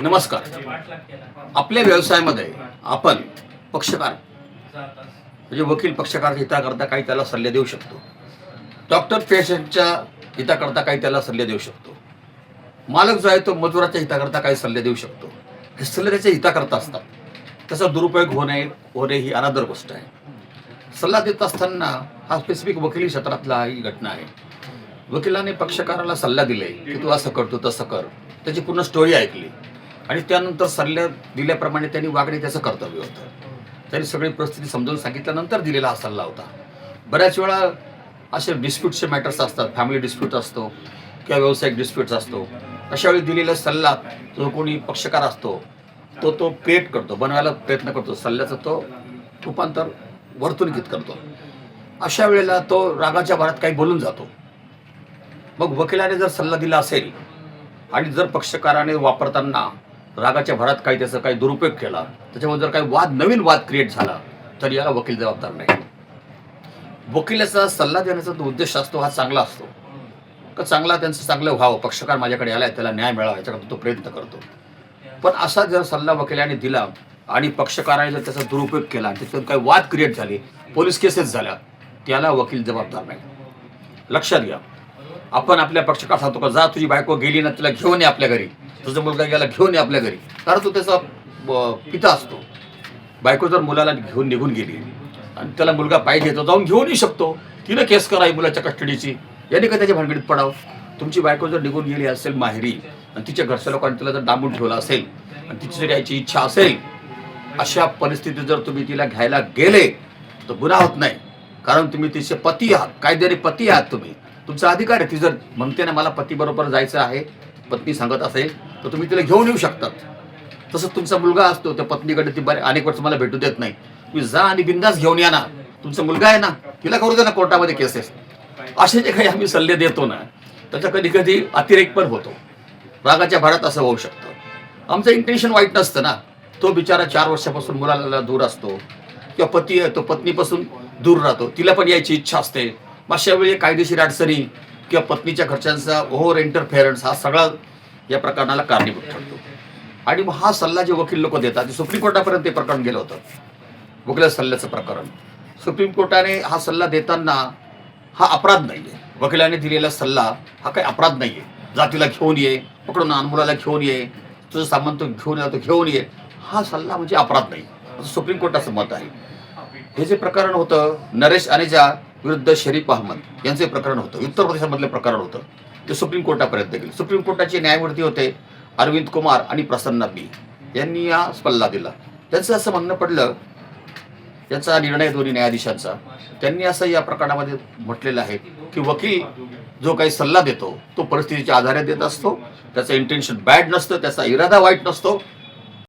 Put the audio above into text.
नमस्कार. आपल्या व्यवसायामध्ये आपण पक्षकार म्हणजे वकील पक्षकार हिताकरता काही त्याला सल्ले देऊ शकतो. डॉक्टर पेशंटच्या हिताकरता काही त्याला सल्ले देऊ शकतो. मालक जो आहे तो मजुराच्या हिताकरता काही सल्ले देऊ शकतो. हे सल्ले त्याच्या हिताकरता असतात. त्याचा दुरुपयोग होणे होणे ही अनादर गोष्ट आहे. सल्ला देत असताना हा स्पेसिफिक वकिली क्षेत्रातला ही घटना आहे. वकिलाने पक्षकाराला सल्ला दिले की तू असं करतो तसं कर. त्याची पूर्ण स्टोरी ऐकली. आणि त्यानंतर सल्ल्या दिल्याप्रमाणे त्यांनी वागणे त्याचं कर्तव्य होतं. त्यांनी सगळी परिस्थिती समजावून सांगितल्यानंतर दिलेला हा सल्ला होता. बऱ्याच वेळा असे डिस्प्यूटचे मॅटर्स असतात. फॅमिली डिस्प्यूट असतो किंवा व्यावसायिक डिस्प्यूट्स असतो. अशा वेळी दिलेला सल्ला जो कोणी पक्षकार असतो तो तो क्रिएट करतो बनवायला प्रयत्न करतो. सल्ल्याचं तो रूपांतर वर्तणुकीत करतो. अशा वेळेला तो रागाच्या भरात काही बोलून जातो. मग वकिलाने जर सल्ला दिला असेल आणि जर पक्षकाराने वापरताना रागाच्या भरात काही त्याचा काही दुरुपयोग केला. त्याच्यामुळे जर काही वाद नवीन वाद क्रिएट झाला तर याला वकील जबाबदार नाही. वकिलाचा सल्ला देण्याचा जो उद्देश असतो हा चांगला असतो. का चांगला त्यांचं चांगलं व्हावं पक्षकार माझ्याकडे आलाय त्याला न्याय मिळावा याच्याकरता तो प्रयत्न करतो. पण असा जर सल्ला वकिलाने दिला आणि पक्षकाराने जर त्याचा दुरुपयोग केला आणि त्याच्यात काही वाद क्रिएट झाले पोलीस केसेस झाल्या त्याला वकील जबाबदार नाही. लक्षात घ्या. आपण आपल्या पक्षकार सांगतो का? जा तुझी बायको गेली ना तिला घेऊन ये आपल्या घरी. तुझा मुलगा गेला घेऊन ये आपल्या घरी. कारण तो त्याचा पिता असतो. बायको जर मुलाला घेऊन निघून गेली आणि त्याला मुलगा पाहिजे तो जाऊन घेऊन येऊ शकतो. तिनं केस करावी मुलाच्या कस्टडीची. याने का त्याच्या भानगडीत पडावं? तुमची बायको जर निघून गेली असेल माहेरी आणि तिच्या घरच्या लोकांनी तिला जर डांबून ठेवलं असेल आणि तिची जर यायची इच्छा असेल अशा परिस्थितीत जर तुम्ही तिला घ्यायला गेले तर गुन्हा होत नाही. कारण तुम्ही तिचे पती आहात. कायद्याने पती आहात तुम्ही. तुमचा अधिकार आहे ती जर म्हणते ना मला पतीबरोबर जायचं आहे. पत्नी सांगत असेल तर तुम्ही तिला घेऊन येऊ शकतात. तसंच तुमचा मुलगा असतो त्या पत्नीकडे ती बरे अनेक वर्ष मला भेटू देत नाही. तुम्ही जा आणि बिंदास घेऊन या ना. तुमचा मुलगा आहे ना तिला करू दे ना कोर्टामध्ये केसेस. असे जे काही आम्ही सल्ले देतो ना त्याचा कधी कधी अतिरेक पण होतो. रागाच्या भरात असं होऊ शकतं. आमचं इंटेन्शन वाईट नसतं ना. तो बिचारा चार वर्षापासून मुलाला दूर असतो. किंवा पती आहे तो पत्नीपासून दूर राहतो. तिला पण यायची इच्छा असते. मग अशा वेळी कायदेशीर अडचणी किंवा पत्नीच्या खर्चांचा ओव्हर इंटरफेरन्स हा सगळा या प्रकरणाला कारणीभूत ठरतो. आणि मग हा सल्ला जे वकील लोक देतात ते सुप्रीम कोर्टापर्यंत ते प्रकरण गेलं होतं. वकिला सल्ल्याचं प्रकरण. सुप्रीम कोर्टाने हा सल्ला देताना हा अपराध नाही आहे वकिलाने दिलेला सल्ला हा काही अपराध नाही आहे जातीला घेऊन ये पकडून अनमुलाला घेऊन ये तुझं सामान तो घेऊन या तो घेऊन ये. हा सल्ला म्हणजे अपराध नाही. असं सुप्रीम कोर्टाचं मत आहे. हे जे प्रकरण होतं नरेश अनेजा विरुद्ध शरीफ अहमद यांचे प्रकरण होतं. उत्तर प्रदेशामधलं प्रकरण होतं. ते सुप्रीम कोर्टापर्यंत गेले. सुप्रीम कोर्टाचे न्यायमूर्ती होते अरविंद कुमार आणि प्रसन्ना बी. यांनी हा सल्ला दिला. त्यांचं असं म्हणणं पडलं याचा निर्णय दोन्ही न्यायाधीशांचा. त्यांनी असं या प्रकरणामध्ये म्हटलेलं आहे की वकील जो काही सल्ला देतो तो परिस्थितीच्या आधारे देत असतो. त्याचं इंटेन्शन बॅड नसतं त्याचा इरादा वाईट नसतो.